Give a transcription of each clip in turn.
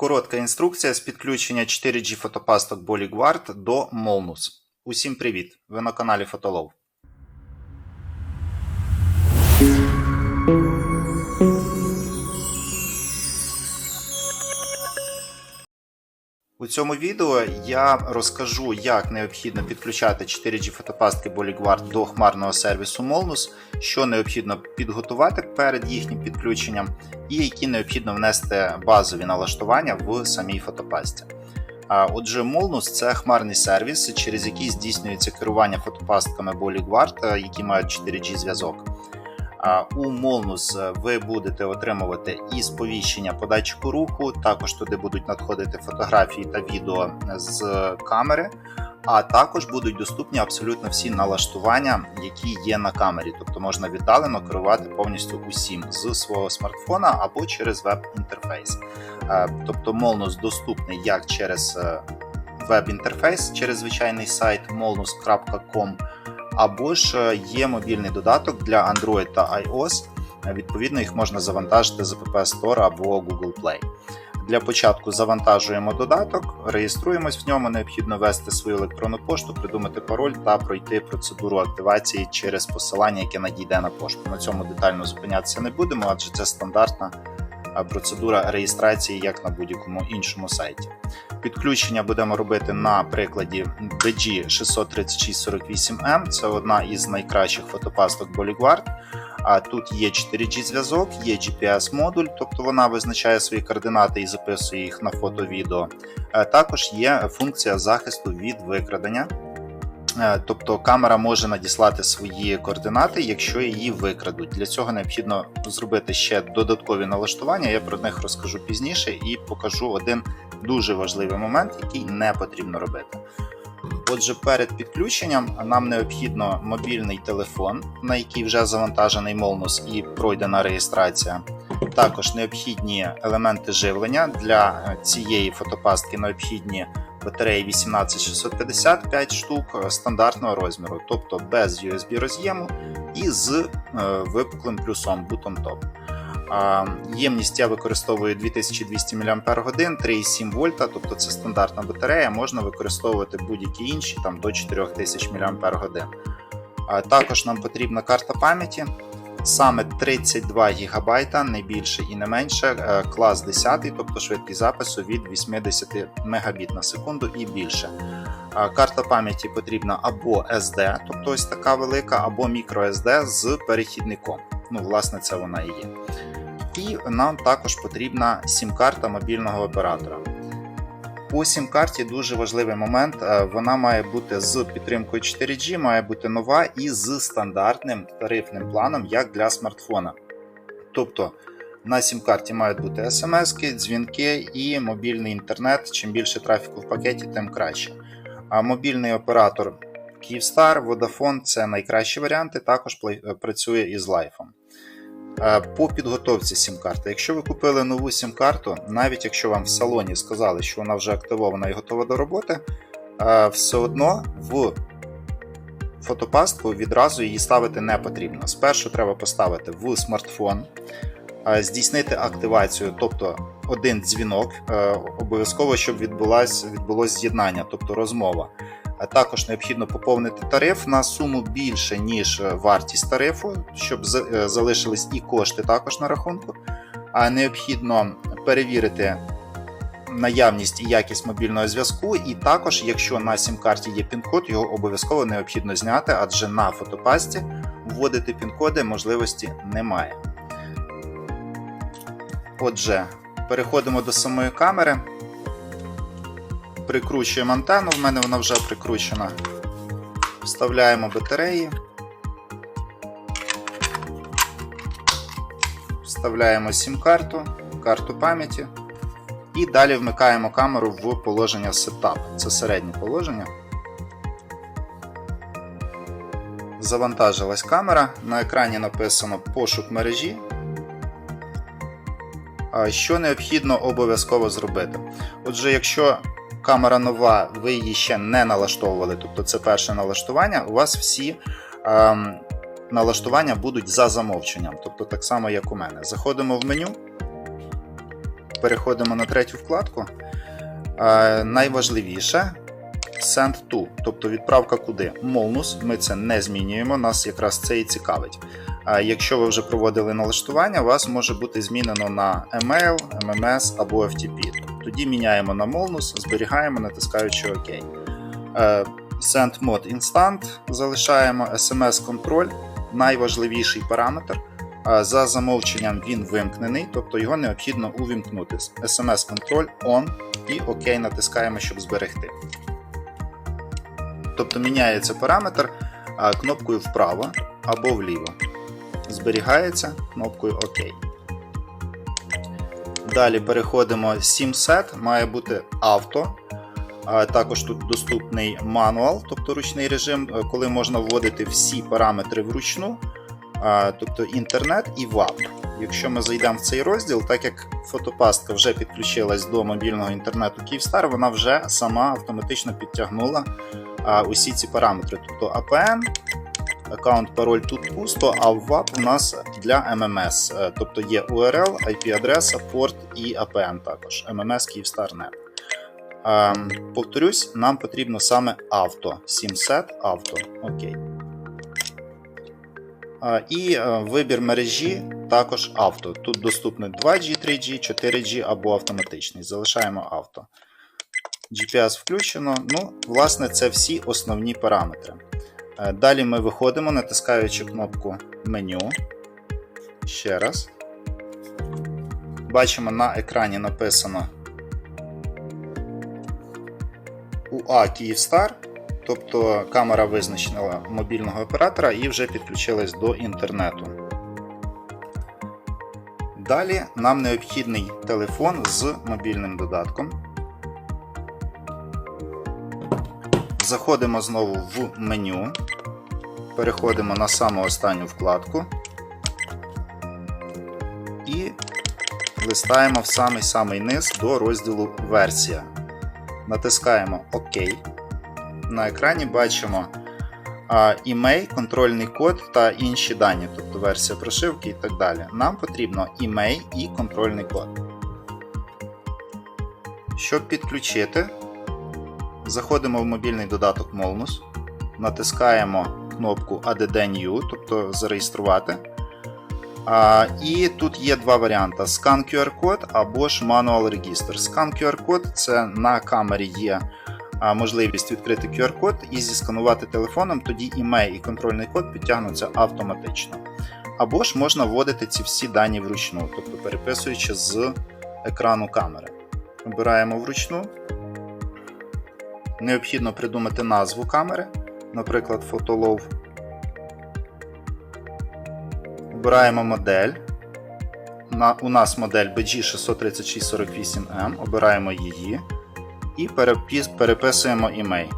Коротка інструкція з підключення 4G фотопасток BodyGuard до Molnus. Усім привіт! Ви на каналі Фотолов. Цьому відео я розкажу, як необхідно підключати 4G фотопастки BodyGuard до хмарного сервісу Molnus, що необхідно підготувати перед їхнім підключенням, і які необхідно внести базові налаштування в самій фотопасті. Отже, Molnus – це хмарний сервіс, через який здійснюється керування фотопастками BodyGuard, які мають 4G зв'язок. У Molnus ви будете отримувати і сповіщення по датчику руху, також туди будуть надходити фотографії та відео з камери, а також будуть доступні абсолютно всі налаштування, які є на камері, тобто можна віддалено керувати повністю усім з свого смартфона або через веб-інтерфейс. Е, Тобто Molnus доступний як через е, веб-інтерфейс, через звичайний сайт molnus.com, або ж е, є мобільний додаток для Android та iOS. Е, Відповідно, їх можна завантажити з App Store або Google Play. Для початку завантажуємо додаток, реєструємось в ньому. Необхідно ввести свою електронну пошту, придумати пароль та пройти процедуру активації через посилання, яке надійде на пошту. На цьому детально зупинятися не будемо, адже це стандартна процедура реєстрації, як на будь-якому іншому сайті. Підключення будемо робити на прикладі BG 63648M. Це одна із найкращих фотопасток BodyGuard. А тут є 4G зв'язок, є GPS-модуль, тобто вона визначає свої координати і записує їх на фото-відео. Е, Також є функція захисту від викрадення. Е, Тобто камера може надіслати свої координати, якщо її викрадуть. Для цього необхідно зробити ще додаткові налаштування. Я про них розкажу пізніше і покажу один дуже важливий момент, який не потрібно робити. Отже, перед підключенням нам необхідно мобільний телефон, на який вже завантажений Molnus і пройдена реєстрація. Також необхідні елементи живлення для цієї фотопастки необхідні батареї 18655 штук стандартного розміру, тобто без USB роз'єму і з е, випуклим плюсом бутом топ. А, Ємність я використовую 2200 мАч, 3,7 вольта, тобто це стандартна батарея, можна використовувати будь-які інші там до 4000 мАч. Також нам потрібна карта пам'яті. Саме 32 ГБ, не більше і не менше, е, клас 10, тобто швидкість запису від 80 Мбіт на секунду і більше. Карта пам'яті потрібна або SD, тобто ось така велика, або microSD з перехідником. Ну, власне, це вона і є. І нам також потрібна сім-карта мобільного оператора. По сім-карті дуже важливий момент. е, Вона має бути з підтримкою 4G, має бути нова і з стандартним тарифним планом, як для смартфона. Тобто на сім-карті мають бути смс, дзвінки і мобільний інтернет. Чим більше трафіку в пакеті, тим краще. А мобільний оператор Kyivstar, Vodafone це найкращі варіанти, також працює із лайфом. Е, По підготовці сім-карти. Якщо ви купили нову сім-карту, навіть якщо вам в салоні сказали, що вона вже активована і готова до роботи, е, все одно в фотопастку відразу її ставити не потрібно. Спершу треба поставити в смартфон, е, здійснити активацію, тобто один дзвінок, обов'язково, щоб відбулось з'єднання, тобто розмова. Також необхідно поповнити тариф на суму більше, ніж е, вартість тарифу, щоб е, залишились і кошти також на рахунку. А необхідно перевірити наявність і якість мобільного зв'язку. І також, якщо на сім-карті є пін-код, його обов'язково необхідно зняти, адже на фотопасті вводити пін-коди можливості немає. Отже, переходимо до самої камери прикручуємо антенну, в мене вона вже прикручена. Вставляємо батареї. Вставляємо сім-карту, карту пам'яті. І далі вмикаємо камеру в положення Setup. Це середнє положення. Завантажилась камера. На екрані написано пошук мережі. Що необхідно обов'язково зробити? Отже, якщо камера нова, ви її ще не налаштовували, тобто це перше налаштування, у вас всі ем, налаштування будуть за замовченням, тобто так само, як у мене. Заходимо в меню, переходимо на третю вкладку. Е, найважливіше Send to, тобто відправка куди? Молнус. Ми це не змінюємо, нас якраз це і цікавить. Якщо ви вже проводили налаштування, вас може бути змінено на email, MMS або FTP. Тоді міняємо на Molnus, зберігаємо, натискаючи ОК. Е, Send Mode Instant залишаємо, SMS контроль найважливіший параметр. За замовченням він вимкнений, тобто його необхідно увімкнути. SMS контроль ON і ОК натискаємо, щоб зберегти. Тобто міняється параметр кнопкою вправо або вліво. Зберігається кнопкою ОК. Далі переходимо SIM Set, має бути авто. Також тут доступний мануал, тобто ручний режим, е, коли можна вводити всі параметри вручну, тобто інтернет і ВАП. Якщо ми зайдемо в цей розділ, так як фотопастка вже підключилась до мобільного інтернету Kyivstar, вона вже сама автоматично підтягнула усі ці параметри. Тобто APN, аккаунт, пароль тут пусто, а ВАП у нас для MMS. Е, Тобто є URL, IP-адреса, порт і APN також. MMS Kyivstar.net. Ем, Повторюсь, нам потрібно саме авто. SimSet авто. Окей. Е, І е, вибір мережі також авто. Тут доступно 2G, 3G, 4G або автоматичний. Залишаємо авто. GPS включено. Ну, власне, це всі основні параметри. Е, Далі ми виходимо, натискаючи кнопку меню. Ще раз. Бачимо на екрані написано UA Kyivstar, тобто камера визначила мобільного оператора і вже підключилась до інтернету. Далі нам необхідний телефон з мобільним додатком. Заходимо знову в меню, переходимо на саму останню вкладку і листаємо в самий-самий низ до розділу Версія. Натискаємо ОК. На екрані бачимо імей, контрольний код та інші дані, тобто версія прошивки і так далі. Нам потрібно імей і контрольний код. Щоб підключити, заходимо в мобільний додаток Molnus, натискаємо кнопку ADD New, тобто зареєструвати. А, І тут є два варіанти: Scan QR-код або ж Manual Register. Scan QR-код це на камері є можливість відкрити QR-код і зісканувати телефоном, тоді імей і контрольний код підтягнуться автоматично. Або ж можна вводити ці всі дані вручну, тобто переписуючи з екрану камери. Обираємо вручну. Необхідно придумати назву камери, наприклад, Photolove. Обираємо модель. У нас модель BG63648M, обираємо її і переписуємо імей.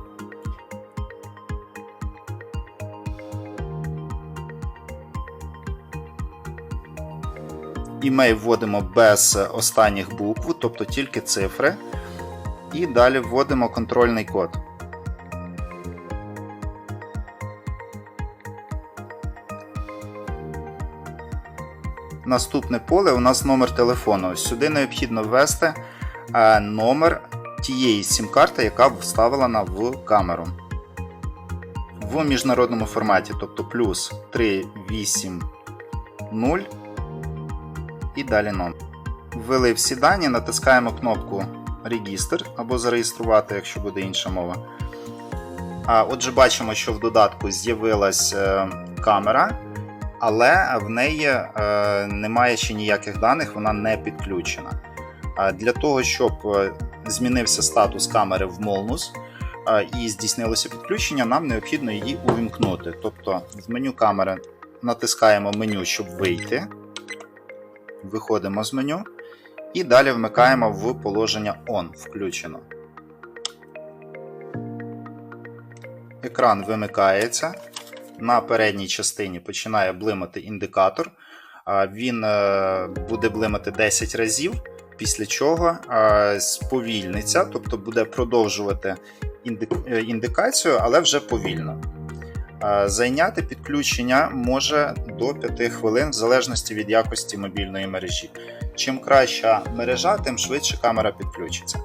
Імей вводимо без останніх букв, тобто тільки цифри. І далі вводимо контрольний код. Наступне поле у нас номер телефону. Сюди необхідно ввести е, номер тієї сім-карти, яка вставлена в камеру. В міжнародному форматі, тобто плюс 380 і далі номер. Ввели всі дані, натискаємо кнопку Регістр або зареєструвати, якщо буде інша мова. А, Отже, бачимо, що в додатку з'явилась е, камера, але в неї е, немає ще ніяких даних, вона не підключена. Для того, щоб е, змінився статус камери в Molnus і здійснилося підключення, нам необхідно її увімкнути. Тобто в меню камери натискаємо меню, щоб вийти. Виходимо з меню. І далі вмикаємо в положення ON включено. Екран вимикається. На передній частині починає блимати індикатор. Він е, буде блимати 10 разів, після чого е, сповільниться, тобто буде продовжувати е, індикацію, але вже повільно. Зайняти підключення може до 5 хвилин в залежності від якості мобільної мережі. Чим краща мережа, тим швидше камера підключиться.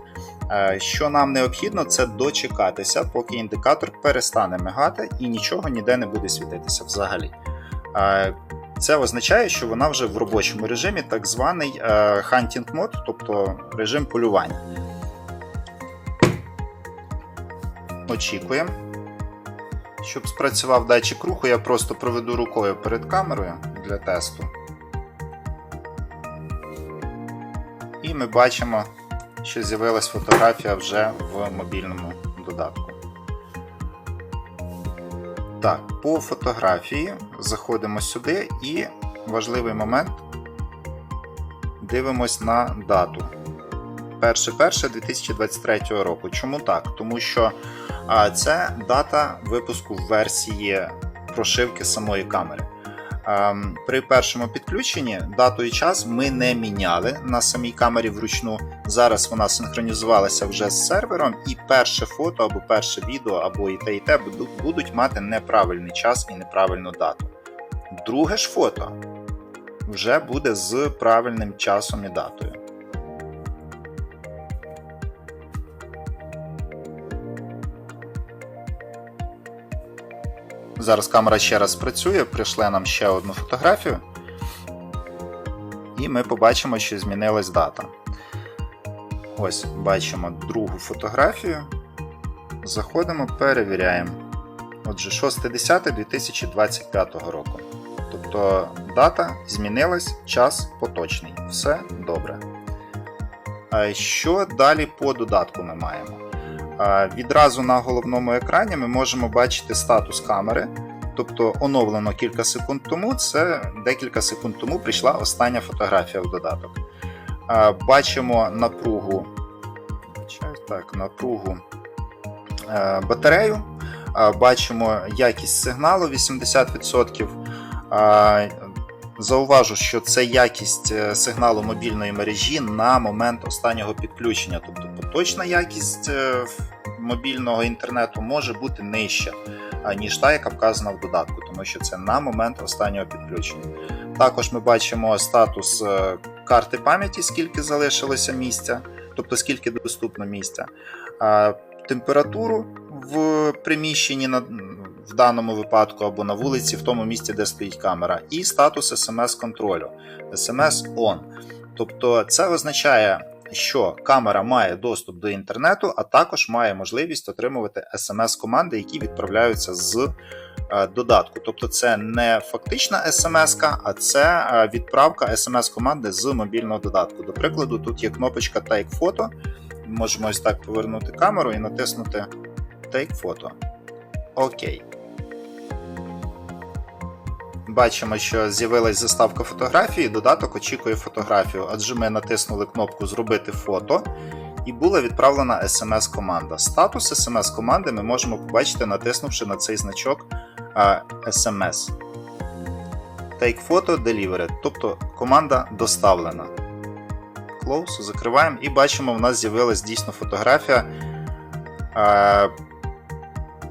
Е, Що нам необхідно, це дочекатися, поки індикатор перестане мигати і нічого ніде не буде світитися взагалі. Е, Це означає, що вона вже в робочому режимі, так званий е, hunting мод, тобто режим полювання. Очікуємо. Щоб спрацював датчик руху, я просто проведу рукою перед камерою для тесту. Ми бачимо, що з'явилась фотографія вже в мобільному додатку. Так, по фотографії заходимо сюди і важливий момент дивимось на дату. 1.1.2023 року. Чому так? Тому що це дата випуску версії прошивки самої камери. Ем, При першому підключенні дату і час ми не міняли на самій камері вручну. Зараз вона синхронізувалася вже з сервером, і перше фото або перше відео, або і те, і те будуть мати неправильний час і неправильну дату. Друге ж фото вже буде з правильним часом і датою. Зараз камера ще раз працює, прийшла нам ще одну фотографію. І ми побачимо, що змінилась дата. Ось бачимо другу фотографію. Заходимо, перевіряємо. Отже, 6.10.2025 року. Тобто дата змінилась, час поточний. Все добре. А Що далі по додатку ми маємо? Відразу на головному екрані ми можемо бачити статус камери. Тобто оновлено кілька секунд тому, це декілька секунд тому прийшла остання фотографія в додаток. Бачимо напругу, так, напругу е, батарею, бачимо якість сигналу 80%. Зауважу, що це якість е, сигналу мобільної мережі на момент останнього підключення. Тобто поточна якість е, мобільного інтернету може бути нижча, ніж та, яка вказана в додатку, тому що це на момент останнього підключення. Також ми бачимо статус е, карти пам'яті, скільки залишилося місця, тобто скільки доступно місця, температуру в приміщенні на в даному випадку або на вулиці, в тому місці, де стоїть камера, і статус смс-контролю SMS ON. Тобто це означає, що камера має доступ до інтернету, а також має можливість отримувати смс-команди, які відправляються з е, додатку. Тобто це не фактична смс, а це е, відправка смс-команди з мобільного додатку. До прикладу, тут є кнопочка Take Photo. Можемо ось так повернути камеру і натиснути Take Photo. Окей. Бачимо, що з'явилась заставка фотографії, додаток очікує фотографію, адже ми натиснули кнопку Зробити фото і була відправлена смс-команда. Статус смс-команди ми можемо побачити, натиснувши на цей значок SMS. Take Photo Delivered, тобто команда доставлена. Close, закриваємо і бачимо, в нас з'явилась дійсно фотографія,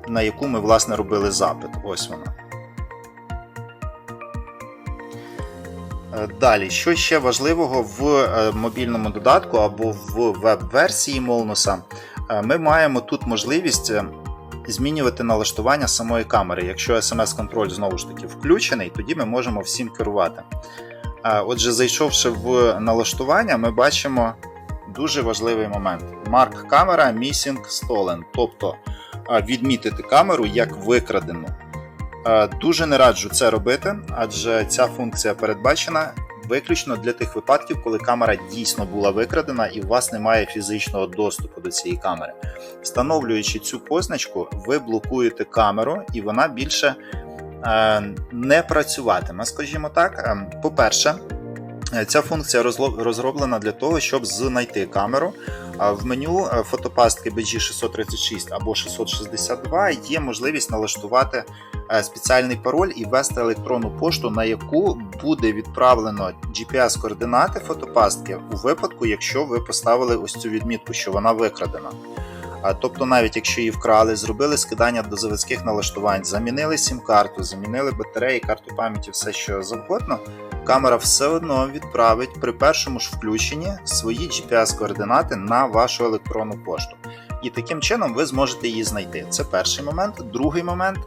на яку ми власне робили запит. Ось вона. Далі, що ще важливого в е, мобільному додатку або в веб-версії Молнуса, Е, ми маємо тут можливість е, змінювати налаштування самої камери. Якщо смс-контроль знову ж таки включений, тоді ми можемо всім керувати. Отже, зайшовши в налаштування, ми бачимо дуже важливий момент: Mark камера Missing Stolen, тобто відмітити камеру як викрадену. Е, Дуже не раджу це робити, адже ця функція передбачена виключно для тих випадків, коли камера дійсно була викрадена і у вас немає фізичного доступу до цієї камери. Встановлюючи цю позначку, ви блокуєте камеру і вона більше е, не працюватиме, скажімо так. Е, По-перше, ця функція розроблена для того, щоб знайти камеру. В меню е, фотопастки BG636 або 662 є можливість налаштувати е, спеціальний пароль і ввести електронну пошту, на яку буде відправлено GPS-координати фотопастки у випадку, якщо ви поставили ось цю відмітку, що вона викрадена. Тобто, навіть якщо її вкрали, зробили скидання до заводських налаштувань, замінили сім-карту, замінили батареї, карту пам'яті, все що завгодно, камера все одно відправить при першому ж включенні свої GPS-координати на вашу електронну пошту. І таким чином ви зможете її знайти. Це перший момент. Другий момент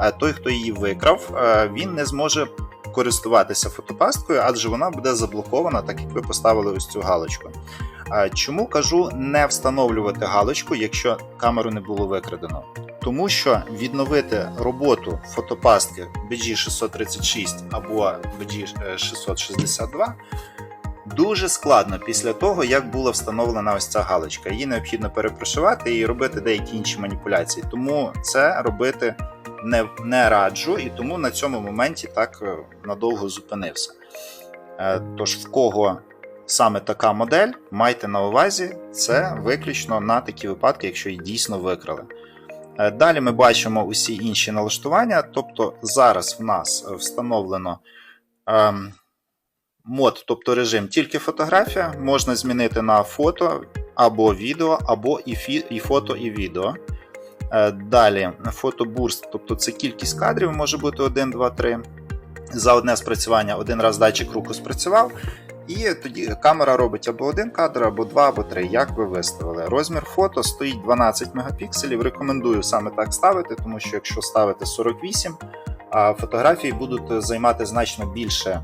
е, той, хто її викрав, е, він не зможе користуватися фотопасткою, адже вона буде заблокована, так як ви поставили ось цю галочку. Е, Чому кажу не встановлювати галочку, якщо камеру не було викрадено? Тому що відновити роботу фотопастки BG636 або BG662 дуже складно після того, як була встановлена ось ця галочка. Її необхідно перепрошивати і робити деякі інші маніпуляції. Тому це робити не, не раджу, і тому на цьому моменті так е, надовго зупинився. Е, Тож, в кого саме така модель, майте на увазі, це виключно на такі випадки, якщо її дійсно викрали. Е, Далі ми бачимо усі інші налаштування. Тобто зараз в нас встановлено ем, мод, тобто режим тільки фотографія, можна змінити на фото або відео, або і, фі, і фото, і відео. Е, Далі фотобурст, тобто це кількість кадрів, може бути 1, 2, 3. За одне спрацювання один раз датчик руху спрацював, і тоді камера робить або один кадр, або два, або три, як ви виставили. Розмір фото стоїть 12 мегапікселів. Рекомендую саме так ставити, тому що якщо ставити 48, фотографії будуть займати значно більше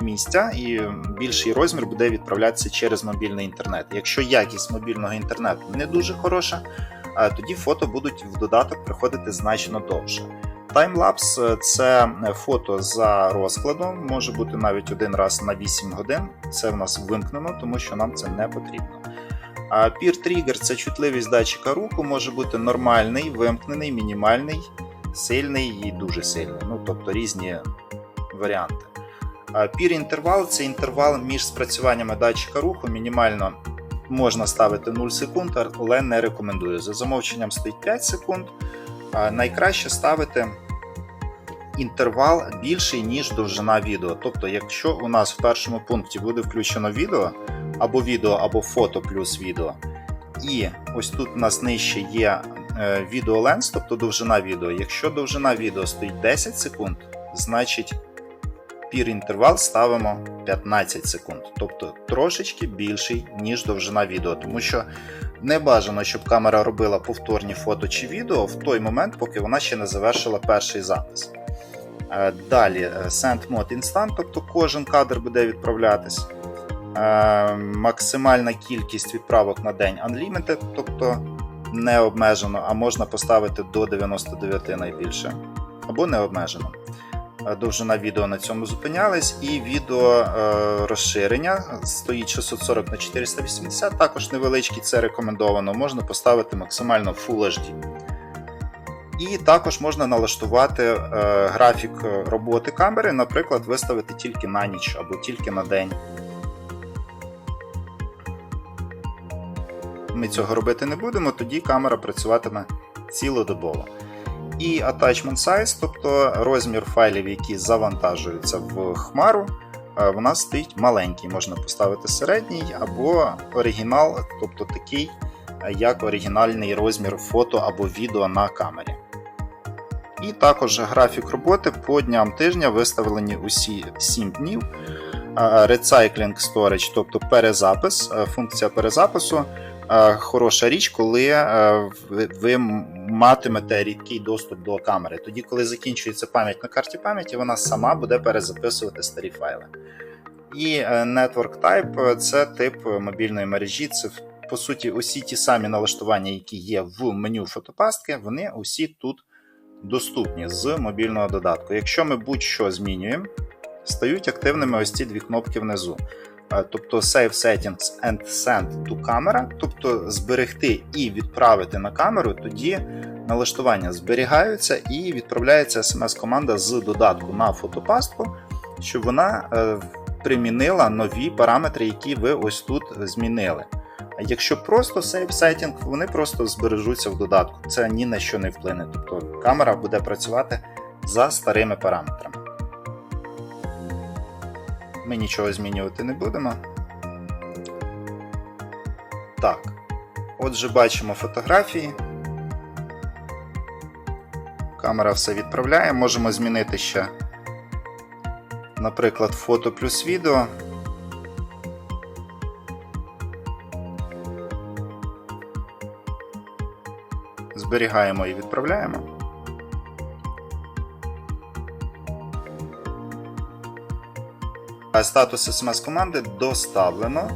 місця і більший розмір буде відправлятися через мобільний інтернет. Якщо якість мобільного інтернету не дуже хороша, тоді фото будуть в додаток приходити значно довше. Таймлапс це фото за розкладом, може бути навіть один раз на 8 годин. Це в нас вимкнено, тому що нам це не потрібно. А Trigger це чутливість датчика руху, може бути нормальний, вимкнений, мінімальний, сильний і дуже сильний. Ну, тобто різні варіанти. Peer інтервал це інтервал між спрацюваннями датчика руху. Мінімально можна ставити 0 секунд, але не рекомендую. За замовченням стоїть 5 секунд. Найкраще ставити інтервал більший, ніж довжина відео. Тобто, якщо у нас в першому пункті буде включено відео, або відео, або фото плюс відео, і ось тут у нас нижче є відеоленс, тобто довжина відео. Якщо довжина відео стоїть 10 секунд, значить пір інтервал ставимо 15 секунд, тобто трошечки більший, ніж довжина відео, тому що не бажано, щоб камера робила повторні фото чи відео в той момент, поки вона ще не завершила перший запис. Е, Далі Send Mode Instant, тобто кожен кадр буде відправлятись. Е, Максимальна кількість відправок на день Unlimited, тобто не обмежено, а можна поставити до 99 найбільше, або не обмежено. Довжина відео на цьому зупинялись, і відео е, розширення стоїть 640 на 480, також невеличкий, це рекомендовано. Можна поставити максимально Full HD. І також можна налаштувати е, графік роботи камери, наприклад, виставити тільки на ніч або тільки на день. Ми цього робити не будемо, тоді камера працюватиме цілодобово. І attachment size, тобто розмір файлів, які завантажуються в хмару, в нас стоїть маленький, можна поставити середній або оригінал, тобто такий, як оригінальний розмір фото або відео на камері. І також графік роботи по дням тижня виставлені усі 7 днів. Recycling Storage, тобто перезапис, функція перезапису. Хороша річ, коли ви матимете рідкий доступ до камери. Тоді, коли закінчується пам'ять на карті пам'яті, вона сама буде перезаписувати старі файли. І Network Type це тип мобільної мережі. Це по суті усі ті самі налаштування, які є в меню фотопастки, вони усі тут доступні з мобільного додатку. Якщо ми будь-що змінюємо, стають активними ось ці дві кнопки внизу. Тобто Save Settings and Send to Camera, тобто зберегти і відправити на камеру, тоді налаштування зберігаються і відправляється смс-команда з додатку на фотопастку, щоб вона примінила нові параметри, які ви ось тут змінили. Якщо просто Save Setting, вони просто збережуться в додатку. Це ні на що не вплине. Тобто камера буде працювати за старими параметрами. Ми нічого змінювати не будемо. Так. Отже, бачимо фотографії. Камера все відправляє. Можемо змінити ще наприклад, фото плюс відео. Зберігаємо і відправляємо. Статус смс-команди доставлено.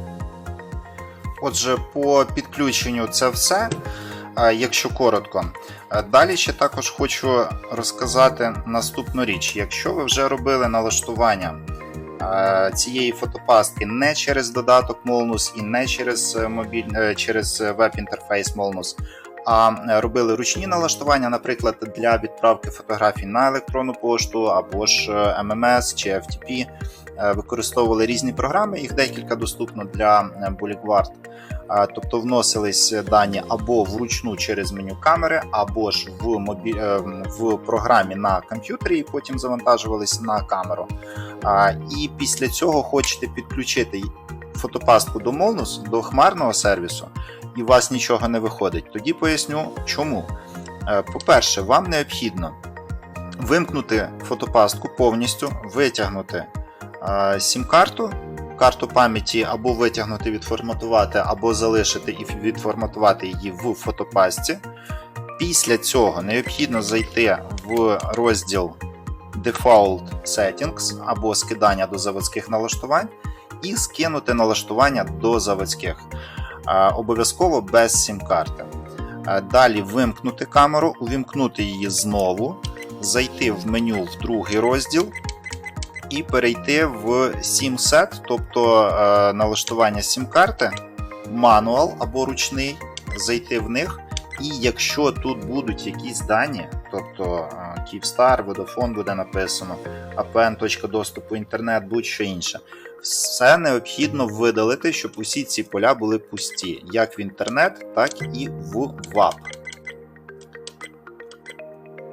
Отже, по підключенню це все. Якщо коротко. Далі ще також хочу розказати наступну річ. Якщо ви вже робили налаштування цієї фотопастки не через додаток Molnus і не через, е, мобіль... е, через веб-інтерфейс Molnus, а е, робили ручні налаштування, наприклад, для відправки фотографій на електронну пошту або ж е, MMS чи FTP, е, використовували різні програми, їх декілька доступно для е, Тобто вносились дані або вручну через меню камери, або ж в мобі... е, в програмі на комп'ютері, і потім завантажувалися на камеру. І після цього хочете підключити фотопастку до Molnus, до хмарного сервісу, і у вас нічого не виходить. Тоді поясню, чому. Е, По-перше, вам необхідно вимкнути фотопастку повністю, витягнути е, сім-карту карту пам'яті або витягнути, відформатувати, або залишити і відформатувати її в фотопастці. Після цього необхідно зайти в розділ Default Settings або скидання до заводських налаштувань і скинути налаштування до заводських. Е, Обов'язково без сім-карти. Е, Далі вимкнути камеру, увімкнути її знову, зайти в меню в другий розділ і перейти в SIM-Set, тобто е, налаштування SIM-карти, мануал або ручний, зайти в них. І якщо тут будуть якісь дані, тобто е, Kyivstar, Vodafone буде написано, APN, точка доступу, інтернет, будь-що інше, все необхідно видалити, щоб усі ці поля були пусті, як в інтернет, так і в WAP.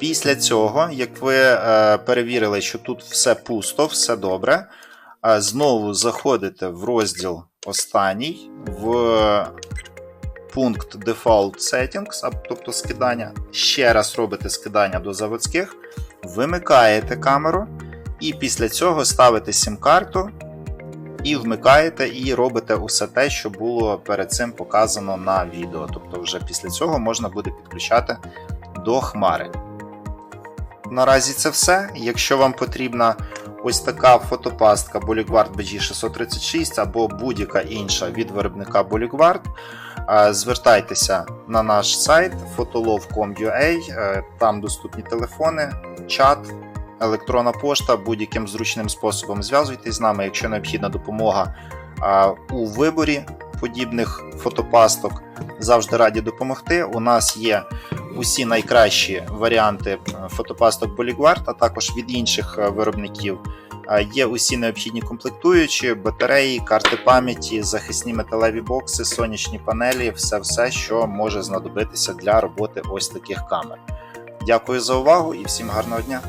Після цього, як ви е, перевірили, що тут все пусто, все добре, е, знову заходите в розділ останній, в пункт Default Settings, тобто скидання. Ще раз робите скидання до заводських, вимикаєте камеру, і після цього ставите сім-карту і вмикаєте, і робите усе те, що було перед цим показано на відео. Тобто, вже після цього можна буде підключати до хмари. Наразі це все. Якщо вам потрібна ось така фотопастка BodyGuard BG636 або будь-яка інша від виробника BodyGuard, е, звертайтеся на наш сайт fotolov.com.ua, е, там доступні телефони, чат, електронна пошта, будь-яким зручним способом зв'язуйтесь з нами, якщо необхідна допомога е, у виборі подібних фотопасток. Завжди раді допомогти. У нас є усі найкращі варіанти е, фотопасток Polyguard, а також від інших е, виробників. Е, Є усі необхідні комплектуючі, батареї, карти пам'яті, захисні металеві бокси, сонячні панелі, все, все, що може знадобитися для роботи ось таких камер. Дякую за увагу і всім гарного дня!